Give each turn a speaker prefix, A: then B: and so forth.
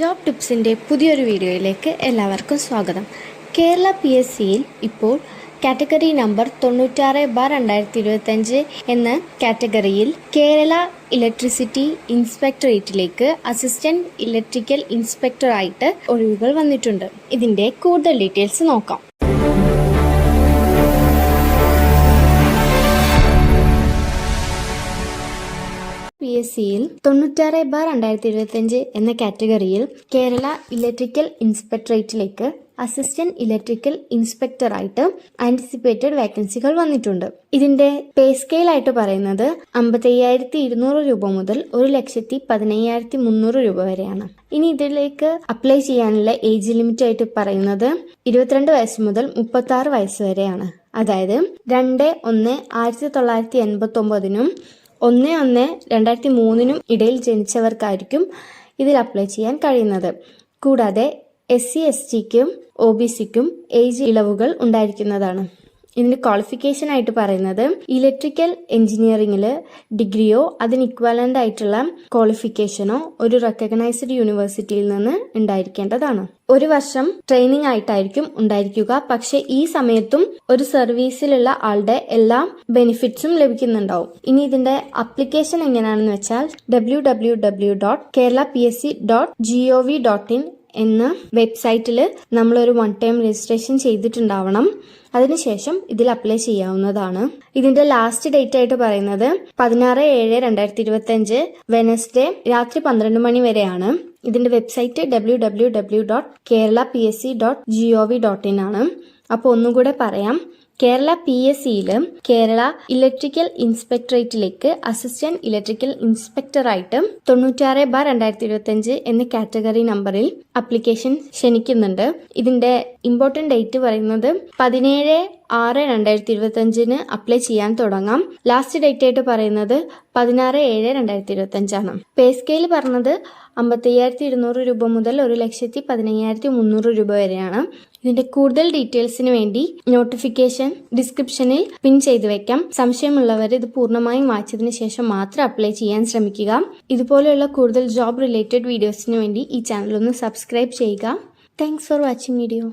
A: Job ടിപ്സിന്റെ പുതിയൊരു വീഡിയോയിലേക്ക് എല്ലാവർക്കും സ്വാഗതം. കേരള പി എസ് സിയിൽ ഇപ്പോൾ കാറ്റഗറി നമ്പർ തൊണ്ണൂറ്റാറ് ബാർ രണ്ടായിരത്തി ഇരുപത്തഞ്ച് എന്ന കാറ്റഗറിയിൽ കേരള ഇലക്ട്രിസിറ്റി ഇൻസ്പെക്ടറേറ്റിലേക്ക് അസിസ്റ്റന്റ് ഇലക്ട്രിക്കൽ ഇൻസ്പെക്ടറായിട്ട് ഒഴിവുകൾ വന്നിട്ടുണ്ട്. ഇതിന്റെ കൂടുതൽ ഡീറ്റെയിൽസ് നോക്കാം. എസ് സിയിൽ തൊണ്ണൂറ്റാറ് ബാർ രണ്ടായിരത്തി ഇരുപത്തിയഞ്ച് എന്ന കാറ്റഗറിയിൽ കേരള ഇലക്ട്രിക്കൽ ഇൻസ്പെക്ടറേറ്റിലേക്ക് അസിസ്റ്റന്റ് ഇലക്ട്രിക്കൽ ഇൻസ്പെക്ടറായിട്ട് ആന്റിസിപ്പേറ്റഡ് വേക്കൻസികൾ വന്നിട്ടുണ്ട്. ഇതിന്റെ പേ സ്കെയിൽ ആയിട്ട് പറയുന്നത് അമ്പത്തയ്യായിരത്തി ഇരുന്നൂറ് രൂപ മുതൽ ഒരു ലക്ഷത്തി പതിനയ്യായിരത്തി മുന്നൂറ് രൂപ വരെയാണ്. ഇനി ഇതിലേക്ക് അപ്ലൈ ചെയ്യാനുള്ള ഏജ് ലിമിറ്റ് ആയിട്ട് പറയുന്നത് ഇരുപത്തിരണ്ട് വയസ്സ് മുതൽ മുപ്പത്തി ആറ് വയസ്സ് വരെയാണ്. അതായത് രണ്ട് ഒന്ന് ആയിരത്തി തൊള്ളായിരത്തി എൺപത്തി ഒമ്പതിനും ഒന്ന് ഒന്ന് രണ്ടായിരത്തി മൂന്നിനും ഇടയിൽ ജനിച്ചവർക്കായിരിക്കും ഇതിൽ അപ്ലൈ ചെയ്യാൻ കഴിയുന്നത്. കൂടാതെ എസ് സി എസ് ടിക്കും ഒ ബി സിക്കും ഏജ് ഇളവുകൾ ഉണ്ടായിരിക്കുന്നതാണ്. ഇതിന്റെ ക്വാളിഫിക്കേഷൻ ആയിട്ട് പറയുന്നത് ഇലക്ട്രിക്കൽ എഞ്ചിനീയറിംഗിൽ ഡിഗ്രിയോ അതിന് ഇക്വലന്റ് ആയിട്ടുള്ള ക്വാളിഫിക്കേഷനോ ഒരു റെക്കഗ്നൈസ്ഡ് യൂണിവേഴ്സിറ്റിയിൽ നിന്ന് ഉണ്ടായിരിക്കേണ്ടതാണ്. ഒരു വർഷം ട്രെയിനിങ് ആയിട്ടായിരിക്കും ഉണ്ടായിരിക്കുക. പക്ഷെ ഈ സമയത്തും ഒരു സർവീസിലുള്ള ആളുടെ എല്ലാ ബെനിഫിറ്റ്സും ലഭിക്കുന്നുണ്ടാവും. ഇനി ഇതിന്റെ അപ്ലിക്കേഷൻ എങ്ങനെയാണെന്ന് വെച്ചാൽ W W W dot Kerala P S C dot G O V dot in എന്ന വെബ്സൈറ്റിൽ നമ്മളൊരു വൺ ടൈം രജിസ്ട്രേഷൻ ചെയ്തിട്ടുണ്ടാവണം. അതിനുശേഷം ഇതിൽ അപ്ലൈ ചെയ്യാവുന്നതാണ്. ഇതിന്റെ ലാസ്റ്റ് ഡേറ്റ് ആയിട്ട് പറയുന്നത് പതിനാറ് ഏഴ് രണ്ടായിരത്തി ഇരുപത്തി അഞ്ച് വെനസ്ഡേ രാത്രി പന്ത്രണ്ട് മണി വരെയാണ്. ഇതിന്റെ website W W W dot Kerala P S C dot G O V dot in ആണ്. അപ്പോൾ ഒന്നുകൂടെ പറയാം. കേരള പി എസ് സിയിലും കേരള ഇലക്ട്രിക്കൽ ഇൻസ്പെക്ടറേറ്റിലേക്ക് അസിസ്റ്റന്റ് ഇലക്ട്രിക്കൽ ഇൻസ്പെക്ടറായിട്ടും തൊണ്ണൂറ്റാറ് ബാർ രണ്ടായിരത്തി ഇരുപത്തി അഞ്ച് എന്ന കാറ്റഗറി നമ്പറിൽ അപ്ലിക്കേഷൻ ക്ഷണിക്കുന്നുണ്ട്. ഇതിന്റെ ഇമ്പോർട്ടന്റ് ഡേറ്റ് പറയുന്നത് പതിനേഴ് ആറ് രണ്ടായിരത്തി ഇരുപത്തി അഞ്ചിന് അപ്ലൈ ചെയ്യാൻ തുടങ്ങാം. ലാസ്റ്റ് ഡേറ്റ് ആയിട്ട് പറയുന്നത് പതിനാറ് ഏഴ് രണ്ടായിരത്തി ഇരുപത്തി അഞ്ചാണ് പേ സ്കെയിൽ പറഞ്ഞത് അമ്പത്തയ്യായിരത്തി ഇരുന്നൂറ് രൂപ മുതൽ ഒരു ലക്ഷത്തി പതിനയ്യായിരത്തി മുന്നൂറ് രൂപ വരെയാണ്. ഇതിന്റെ കൂടുതൽ ഡീറ്റെയിൽസിന് വേണ്ടി നോട്ടിഫിക്കേഷൻ ഡിസ്ക്രിപ്ഷനിൽ പിൻ ചെയ്തു വെക്കാം. സംശയമുള്ളവർ ഇത് പൂർണമായും വായിച്ചതിന് ശേഷം മാത്രം അപ്ലൈ ചെയ്യാൻ ശ്രമിക്കുക. ഇതുപോലെയുള്ള കൂടുതൽ ജോബ് റിലേറ്റഡ് വീഡിയോസിന് വേണ്ടി ഈ ചാനൽ ഒന്ന് സബ്സ്ക്രൈബ് ചെയ്യുക. Thanks for watching video